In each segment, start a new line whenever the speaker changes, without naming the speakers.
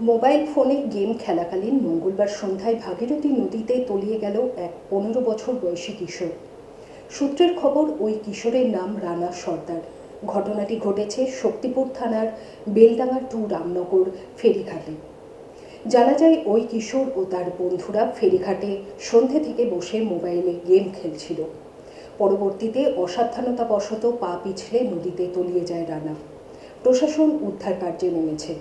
Mobile ফোনে game খেলাকালীন মঙ্গলবার সন্ধ্যায় ভাগীরথী নদীতে তলিয়ে গেল এক পনেরো বছর বয়সী কিশোর। সূত্রের খবর, ওই কিশোরের নাম রানা সর্দার। ঘটনাটি ঘটেছে শক্তিপুর থানার বেলডাঙ্গা টু রামনগর ফেরিঘাটে। জানা যায়, ওই কিশোর ও তার বন্ধুরা ফেরিঘাটে সন্ধে থেকে বসে মোবাইলে গেম খেলছিল। পরবর্তীতে অসাবধানতাবশত পা পিছলে নদীতে তলিয়ে যায় রানা। প্রশাসন উদ্ধার কার্যে নেমেছে।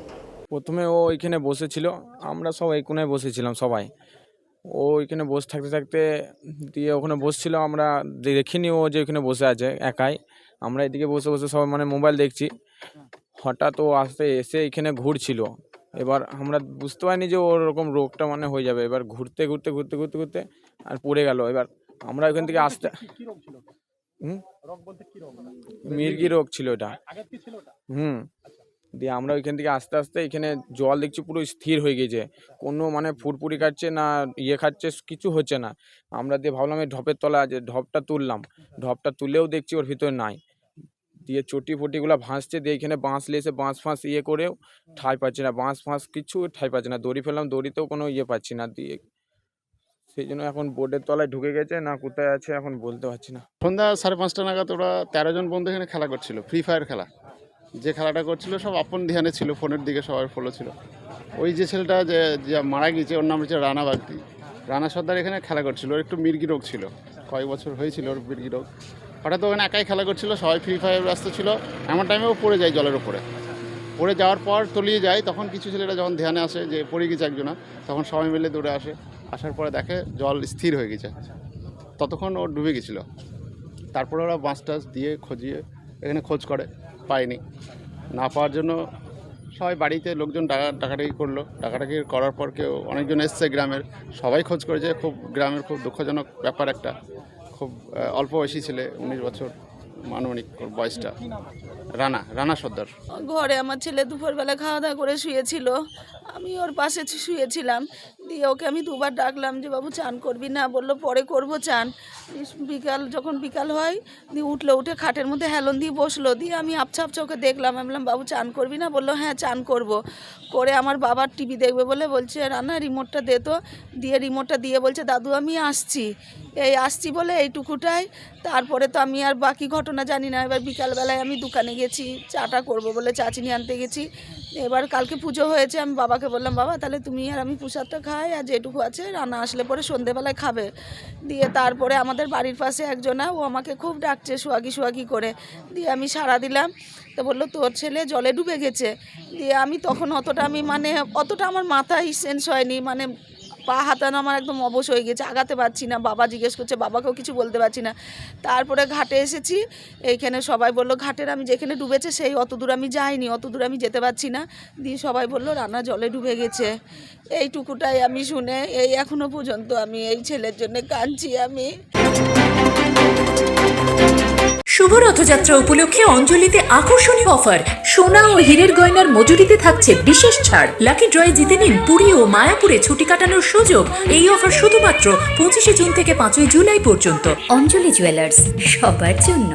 প্রথমে ও ওইখানে বসেছিল আমরা সব এই কোনায় বসেছিলাম সবাই। ও ওইখানে বসে থাকতে থাকতে দিয়ে ওখানে বসছিল আমরা দেখিনি ও যে ওইখানে বসে আছে একাই। আমরা এদিকে বসে বসে সবাই মানে মোবাইল দেখছি। হঠাৎ ও আসতে এসে এখানে ঘুরছিল। এবার আমরা বুঝতে পারিনি যে ওরকম রোগটা মানে হয়ে যাবে। এবার ঘুরতে ঘুরতে ঘুরতে ঘুরতে ঘুরতে আর পড়ে গেল। এবার আমরা ওইখান থেকে আসতে? মির্গি রোগ ছিল এটা।
আগে ছিল ওটা?
হুম। দিয়ে আমরা ওইখান থেকে আস্তে আস্তে এখানে জল দেখছি পুরো স্থির হয়ে গেছে। কোনো মানে ফুরপুরি কাটছে না ইয়ে খাচ্ছে, কিছু হচ্ছে না। আমরা দিয়ে ভাবলাম এই ঢপের তলা আছে ঢপটা তুললাম। ঢপটা তুলেও দেখছি ওর ভিতরে নাই। দিয়ে চটি ফটিগুলো ভাসছে দিয়ে এখানে বাঁশ লিয়েছে বাঁশ ফাঁস ইয়ে করেও ঠাই পাচ্ছি না। বাঁশ ফাঁস কিছু ঠাই পাচ্ছি না। দড়ি ফেললাম, দড়িতেও কোনো ইয়ে পাচ্ছি না দিয়ে। সেই জন্য এখন বোর্ডের তলায় ঢুকে গেছে, না কোথায় আছে এখন বলতে পারছি না।
সন্ধ্যা সাড়ে পাঁচটা নাগাদ ওরা তেরো জন বন্ধু এখানে খেলা করছিল ফ্রি ফায়ার খেলা। যে খেলাটা করছিল, সব আপন ধ্যানে ছিল, ফোনের দিকে সবাই ফলো ছিল। ওই যে ছেলেটা যে মারা গিয়েছে, ওর নাম হচ্ছে রানা বাগদি। রানা সর্দার এখানে খেলা করছিল, ওর একটু মির্গি রোগ ছিল। কয়েক বছর হয়েছিল ওর মির্গি রোগ। হঠাৎ ওখানে একাই খেলা করছিল, সবাই ফ্রি ফায়ার ব্যস্ত ছিল। এমন টাইমেও পড়ে যায় জলের উপরে। পড়ে যাওয়ার পর তলিয়ে যায়, তখন কিছু ছেলেরা যখন ধ্যানে আসে যে, পড়ে গেছে একজনা, তখন সবাই মিলে দৌড়ে আসে। আসার পরে দেখে জল স্থির হয়ে গেছে। ততক্ষণ ও ডুবে গেছিল। তারপরে ওরা বাঁশ দিয়ে খোঁজিয়ে, এখানে খোঁজ করে। পায়নি। না পাওয়ার জন্য সবাই বাড়িতে লোকজন ডাকা ডাকাডাকি করল। ডাকাডাকি করার পর কেউ অনেকজন এসছে গ্রামের। সবাই খোঁজ করেছে। খুব গ্রামের খুব দুঃখজনক ব্যাপার একটা। খুব অল্প বয়সী ছেলে, উনিশ বছর। মানবিক বয়সটা। রানা রানা সর্দার।
ঘরে আমার ছেলে দুপুরবেলা খাওয়া দাওয়া করে শুয়েছিল। আমি ওর পাশে শুয়েছিলাম। দিয়ে ওকে আমি দুবার ডাকলাম যে, বাবু, চান করবি না? বলল, পরে করব চান। বিকাল, যখন বিকাল হয়, দিয়ে উঠল, উঠে খাটের মধ্যে হেলন দিয়ে বসল। দিয়ে আমি আপছা আপছা ওকে দেখলাম। আমি বললাম, বাবু, চান করবি না? বলল হ্যাঁ চান করব। করে আমার বাবার টিভি দেখবে বলে বলছে, রানা, রিমোটটা দে তো। দিয়ে রিমোটটা দিয়ে বলছে, দাদু, আমি আসছি। এই আসছি বলে এইটুকুটাই। তারপরে তো আমি আর বাকি ঘটনা জানি না। এবার বিকালবেলায় আমি দোকানে গেছি, চাটা করব বলে চা চিনি আনতে গেছি। এবার কালকে পুজো হয়েছে, আমি বাবাকে বললাম, বাবা, তাহলে তুমি আর আমি প্রসাদটা খাই আর যেটুকু আছে রান্না আসলে পরে সন্ধেবেলায় খাবে। দিয়ে তারপরে আমাদের বাড়ির পাশে একজনা, ও আমাকে খুব ডাকছে সোয়াগি সোয়াগি করে। দিয়ে আমি সাড়া দিলাম। তো বলল, তোর ছেলে জলে ডুবে গেছে। দিয়ে আমি তখন অতটা আমি মানে অতটা আমার মাথায় সেন্স হয়নি। মানে পা হাতানো আমার একদম অবশ হয়ে গেছে আগাতে পারছি না। বাবা জিজ্ঞেস করছে, বাবাকেও কিছু বলতে পারছি না। তারপরে ঘাটে এসেছি, এইখানে সবাই বলল, ঘাটের আমি যেখানে ডুবেছে সেই অত দূর আমি যাইনি, অত দূর আমি যেতে পারছি না। দিয়ে সবাই বলল, রান্না জলে ডুবে গেছে। এইটুকুটাই আমি শুনে, এই এখনও পর্যন্ত আমি এই ছেলের জন্য কাঁদছি আমি।
শুভ রথযাত্রা উপলক্ষে অঞ্জলিতে আকর্ষণীয় অফার। সোনা ও হীরের গয়নার মজুরিতে থাকছে বিশেষ ছাড়। লাকি ড্রয়ে জিতে নিন পুরী ও মায়াপুরে ছুটি কাটানোর সুযোগ। এই অফার শুধুমাত্র পঁচিশে জুন থেকে পাঁচই জুলাই পর্যন্ত।
অঞ্জলি জুয়েলার্স, সবার জন্য।